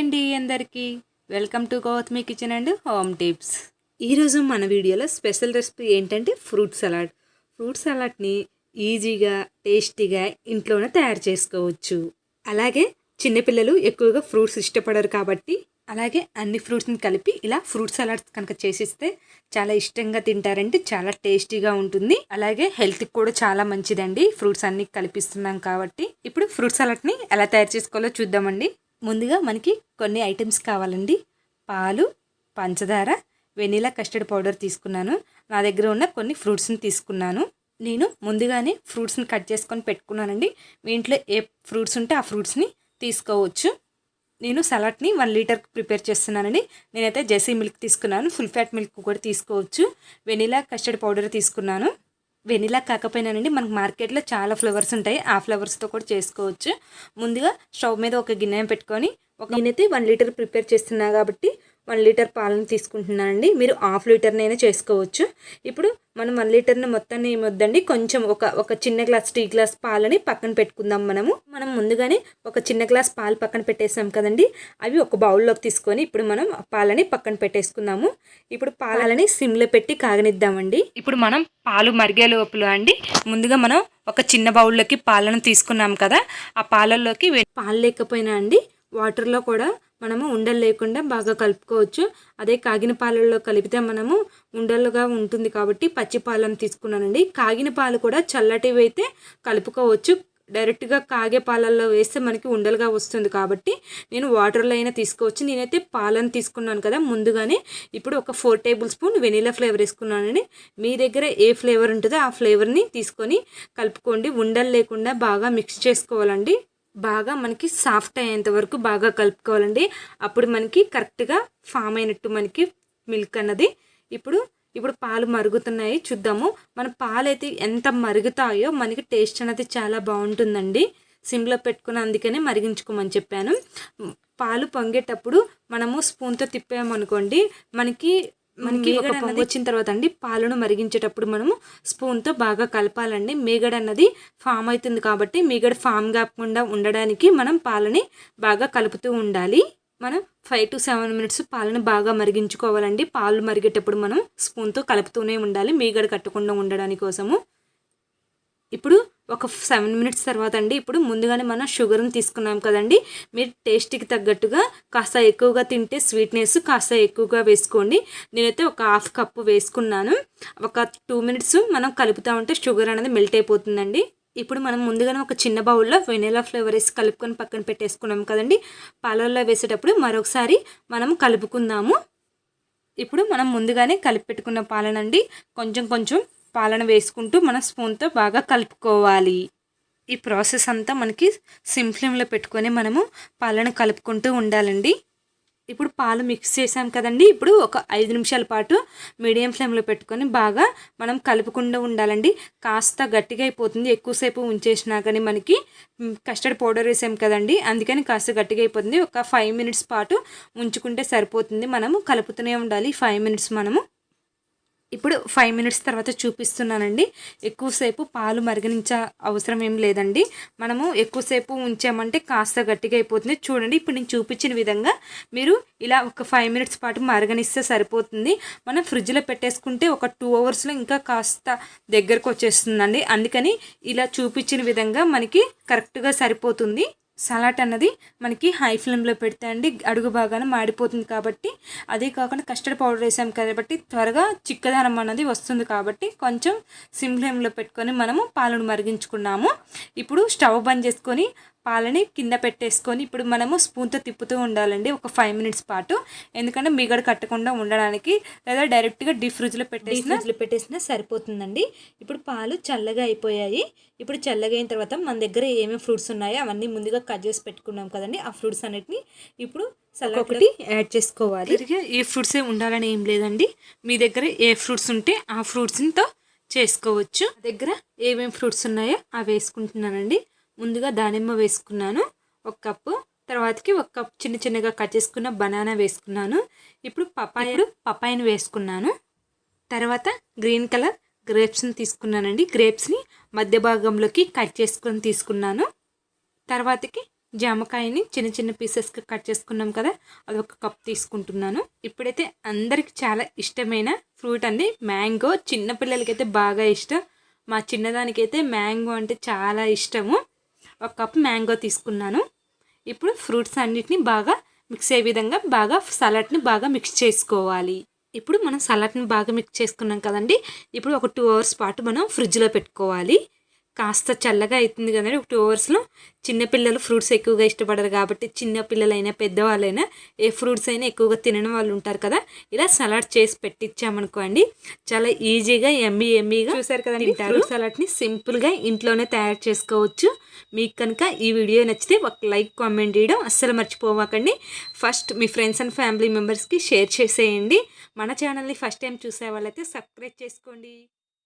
అండి అందరికీ. Welcome to Gautami kitchen and home tips. ఈరోజు మన వీడియోలో స్పెషల్ రెసిపీ ఏంటంటే ఫ్రూట్ సలాడ్. ఫ్రూట్ సలాడ్ని ఈజీగా టేస్టీగా ఇంట్లోనే తయారు చేసుకోవచ్చు. అలాగే చిన్నపిల్లలు ఎక్కువగా ఫ్రూట్స్ ఇష్టపడరు కాబట్టి అలాగే అన్ని ఫ్రూట్స్ని కలిపి ఇలా ఫ్రూట్ సలాడ్స్ కనుక చేసిస్తే చాలా ఇష్టంగా తింటారంటే చాలా టేస్టీగా ఉంటుంది. అలాగే హెల్త్కి కూడా చాలా మంచిదండి. ఫ్రూట్స్ అన్ని కలిపిస్తున్నాం కాబట్టి. ఇప్పుడు ఫ్రూట్ సలాడ్ని ఎలా తయారు చేసుకోవాలో చూద్దామండి. ముందుగా మనకి కొన్ని ఐటమ్స్ కావాలండి. పాలు పంచదార వెనీలా కస్టర్డ్ పౌడర్ తీసుకున్నాను. నా దగ్గర ఉన్న కొన్ని ఫ్రూట్స్ని తీసుకున్నాను. నేను ముందుగానే ఫ్రూట్స్ని కట్ చేసుకొని పెట్టుకున్నానండి. మీ ఇంట్లో ఏ ఫ్రూట్స్ ఉంటే ఆ ఫ్రూట్స్ని తీసుకోవచ్చు. నేను సలాడ్ని వన్ లీటర్కి ప్రిపేర్ చేస్తున్నానండి. నేనైతే జెసీ మిల్క్ తీసుకున్నాను. ఫుల్ ఫ్యాట్ మిల్క్ కూడా తీసుకోవచ్చు. వెనీలా కస్టర్డ్ పౌడర్ తీసుకున్నాను. వెనీలా కాకపోయినానండి. మనకు మార్కెట్లో చాలా ఫ్లవర్స్ ఉంటాయి. ఆ ఫ్లవర్స్తో కూడా చేసుకోవచ్చు. ముందుగా స్టవ్ మీద ఒక గిన్నె పెట్టుకొని ఒక నేనైతే వన్ లీటర్ ప్రిపేర్ చేస్తున్నా కాబట్టి వన్ లీటర్ పాలను తీసుకుంటున్నానండి మీరు హాఫ్ లీటర్నైనా చేసుకోవచ్చు. ఇప్పుడు మనం వన్ లీటర్ని మొత్తాన్ని ఏమొద్దండి కొంచెం ఒక ఒక చిన్న గ్లాస్ టీ గ్లాస్ పాలని పక్కన పెట్టుకుందాం మనము. మనం ముందుగానే ఒక చిన్న గ్లాస్ పాలు పక్కన పెట్టేసాం కదండి. అవి ఒక బౌల్లోకి తీసుకొని ఇప్పుడు మనం పాలని పక్కన పెట్టేసుకుందాము. ఇప్పుడు పాలని సిమ్లో పెట్టి కాగనిద్దామండి. ఇప్పుడు మనం పాలు మరిగే లోపల అండి. ముందుగా మనం ఒక చిన్న బౌల్లోకి పాలను తీసుకున్నాం కదా. ఆ పాలల్లోకి పాలు లేకపోయినా అండి వాటర్లో కూడా మనము ఉండలు లేకుండా బాగా కలుపుకోవచ్చు. అదే కాగిన పాలల్లో కలిపితే మనము ఉండలుగా ఉంటుంది కాబట్టి పచ్చి పాలను తీసుకున్నానండి. కాగిన పాలు కూడా చల్లటివి అయితే కలుపుకోవచ్చు. డైరెక్ట్గా కాగే పాలల్లో వేస్తే మనకి ఉండలుగా వస్తుంది కాబట్టి నేను వాటర్లో అయినా తీసుకోవచ్చు. నేనైతే పాలను తీసుకున్నాను కదా ముందుగానే. ఇప్పుడు ఒక four table spoon vanilla flavour వేసుకున్నానండి. మీ దగ్గర ఏ ఫ్లేవర్ ఉంటుందో ఆ ఫ్లేవర్ని తీసుకొని కలుపుకోండి. ఉండలు లేకుండా బాగా మిక్స్ చేసుకోవాలండి. బాగా మనకి సాఫ్ట్ అయ్యేంత వరకు బాగా కలుపుకోవాలండి. అప్పుడు మనకి కరెక్ట్గా ఫామ్ అయినట్టు మనకి మిల్క్ అన్నది ఇప్పుడు ఇప్పుడు పాలు మరుగుతున్నాయి చూద్దాము. మన పాలు అయితే ఎంత మరుగుతాయో మనకి టేస్ట్ అనేది చాలా బాగుంటుందండి. సిమ్లో పెట్టుకుని అందుకనే మరిగించుకోమని చెప్పాను. పాలు పొంగేటప్పుడు మనము స్పూన్తో తిప్పామనుకోండి మనకి మనకి ఒక పొంగు వచ్చిన తర్వాత అండి పాలను మరిగించేటప్పుడు మనము స్పూన్తో బాగా కలపాలండి. మీగడ అన్నది ఫామ్ అవుతుంది కాబట్టి మీగడ ఫామ్ కాకుండా ఉండడానికి మనం పాలని బాగా కలుపుతూ ఉండాలి. మనం ఫైవ్ టు సెవెన్ మినిట్స్ పాలను బాగా మరిగించుకోవాలండి. పాలు మరిగేటప్పుడు మనం స్పూన్తో కలుపుతూనే ఉండాలి. మీగడ కట్టకుండా ఉండడానికి కోసము. ఇప్పుడు ఒక సెవెన్ మినిట్స్ తర్వాత అండి ఇప్పుడు ముందుగానే మనం షుగర్ని తీసుకున్నాం కదండి. మీరు టేస్ట్కి తగ్గట్టుగా కాస్త ఎక్కువగా తింటే స్వీట్నెస్ కాస్త ఎక్కువగా వేసుకోండి. నేనైతే ఒక హాఫ్ కప్పు వేసుకున్నాను. ఒక టూ మినిట్స్ మనం కలుపుతూ ఉంటే షుగర్ అనేది మెల్ట్ అయిపోతుందండి. ఇప్పుడు మనం ముందుగానే ఒక చిన్న బౌల్లో వెనీలా ఫ్లేవర్ వేసి కలుపుకొని పక్కన పెట్టేసుకున్నాం కదండి. పాలల్లో వేసేటప్పుడు మరొకసారి మనం కలుపుకుందాము. ఇప్పుడు మనం ముందుగానే కలిపి పెట్టుకున్న పాలనండి. కొంచెం కొంచెం పాలన వేసుకుంటూ మన స్పూన్తో బాగా కలుపుకోవాలి. ఈ ప్రాసెస్ అంతా మనకి సిమ్ ఫ్లేమ్లో పెట్టుకొని మనము పాలను కలుపుకుంటూ ఉండాలండి. ఇప్పుడు పాలు మిక్స్ చేసాం కదండి. ఇప్పుడు ఒక ఐదు నిమిషాల పాటు మీడియం ఫ్లేమ్లో పెట్టుకొని బాగా మనం కలుపుకుండా ఉండాలండి. కాస్త గట్టిగా అయిపోతుంది. ఎక్కువసేపు ఉంచేసినా కానీ మనకి కస్టర్డ్ పౌడర్ వేసాం కదండి. అందుకని కాస్త గట్టిగా అయిపోతుంది. ఒక ఫైవ్ మినిట్స్ పాటు ఉంచుకుంటే సరిపోతుంది. మనము కలుపుతూనే ఉండాలి. ఫైవ్ మినిట్స్ మనము ఇప్పుడు ఫైవ్ మినిట్స్ తర్వాత చూపిస్తున్నానండి. ఎక్కువసేపు పాలు మరిగనించ అవసరం ఏం లేదండి. మనము ఎక్కువసేపు ఉంచామంటే కాస్త గట్టిగా అయిపోతుంది. చూడండి ఇప్పుడు నేను చూపించిన విధంగా మీరు ఇలా ఒక ఫైవ్ మినిట్స్ పాటు మరగనిస్తే సరిపోతుంది. మనం ఫ్రిడ్జ్లో పెట్టేసుకుంటే ఒక టూ అవర్స్లో ఇంకా కాస్త దగ్గరకు వచ్చేస్తుందండి. అందుకని ఇలా చూపించిన విధంగా మనకి కరెక్ట్గా సరిపోతుంది. సలాడ్ అన్నది మనకి హై ఫ్లేమ్లో పెడితే అండి అడుగు బాగానే మాడిపోతుంది కాబట్టి అదే కాకుండా కస్టర్డ్ పౌడర్ వేసాం కాబట్టి త్వరగా చిక్కదనం అన్నది వస్తుంది కాబట్టి కొంచెం సిమ్ ఫ్లేమ్లో పెట్టుకొని మనము పాలను మరిగించుకున్నాము. ఇప్పుడు స్టవ్ బంద్ చేసుకొని పాలని కింద పెట్టేసుకొని ఇప్పుడు మనము స్పూన్తో తిప్పుతూ ఉండాలండి ఒక ఫైవ్ మినిట్స్ పాటు. ఎందుకంటే మిగడ కట్టకుండా ఉండడానికి లేదా డైరెక్ట్గా డీప్ ఫ్రిడ్జ్లో పెట్టేసి ఫ్రిడ్జ్లో పెట్టేసినా సరిపోతుందండి. ఇప్పుడు పాలు చల్లగా అయిపోయాయి. ఇప్పుడు చల్లగా అయిన తర్వాత మన దగ్గర ఏమేమి ఫ్రూట్స్ ఉన్నాయో అవన్నీ ముందుగా కట్ చేసి పెట్టుకున్నాం కదండి. ఆ ఫ్రూట్స్ అన్నిటిని ఇప్పుడు ఒకటి యాడ్ చేసుకోవాలి. ఈ ఫ్రూట్స్ ఉండాలని ఏం లేదండి. మీ దగ్గర ఏ ఫ్రూట్స్ ఉంటే ఆ ఫ్రూట్స్తో చేసుకోవచ్చు. దగ్గర ఏమేమి ఫ్రూట్స్ ఉన్నాయో అవి వేసుకుంటున్నానండి. ముందుగా దానిమ్మ వేసుకున్నాను. ఒక కప్పు. తర్వాతకి ఒక కప్ చిన్న చిన్నగా కట్ చేసుకున్న బనానా వేసుకున్నాను. ఇప్పుడు పపాయ పపాయని వేసుకున్నాను. తర్వాత గ్రీన్ కలర్ గ్రేప్స్ని తీసుకున్నానండి. గ్రేప్స్ని మధ్య భాగంలోకి కట్ చేసుకొని తీసుకున్నాను. తర్వాతకి జామకాయని చిన్న చిన్న పీసెస్గా కట్ చేసుకున్నాం కదా అది ఒక కప్ తీసుకుంటున్నాను. ఇప్పుడైతే అందరికి చాలా ఇష్టమైన ఫ్రూట్ అండి. మ్యాంగో చిన్న పిల్లలకైతే బాగా ఇష్టం. మా చిన్నదానికైతే మ్యాంగో అంటే చాలా ఇష్టము. ఒక కప్ మ్యాంగో తీసుకున్నాను. ఇప్పుడు ఫ్రూట్స్ అన్నిటిని బాగా మిక్స్ అయ్యే విధంగా బాగా సలాడ్ని బాగా మిక్స్ చేసుకోవాలి. ఇప్పుడు మనం సలాడ్ని బాగా మిక్స్ చేసుకున్నాం కదండి. ఇప్పుడు ఒక టూ అవర్స్ పాటు మనం ఫ్రిడ్జ్లో పెట్టుకోవాలి. కాస్త చల్లగా అవుతుంది కదండి ఒక టూ అవర్స్లో. చిన్నపిల్లలు ఫ్రూట్స్ ఎక్కువగా ఇష్టపడరు కాబట్టి చిన్న పిల్లలైనా పెద్దవాళ్ళైనా ఏ ఫ్రూట్స్ అయినా ఎక్కువగా తినని వాళ్ళు ఉంటారు కదా. ఇలా సలాడ్ చేసి పెట్టించామనుకోండి చాలా ఈజీగా ఎమ్మీ ఎమ్మీగా చూసారు కదండి ఫ్రూట్ సలాడ్ని సింపుల్గా ఇంట్లోనే తయారు చేసుకోవచ్చు. మీకు కనుక ఈ వీడియో నచ్చితే ఒక లైక్ కామెంట్ చేయడం అస్సలు మర్చిపోవకండి ఫస్ట్ మీ ఫ్రెండ్స్ అండ్ ఫ్యామిలీ మెంబర్స్కి షేర్ చేసేయండి. మన ఛానల్ని ఫస్ట్ టైం చూసే వాళ్ళైతే సబ్స్క్రైబ్ చేసుకోండి.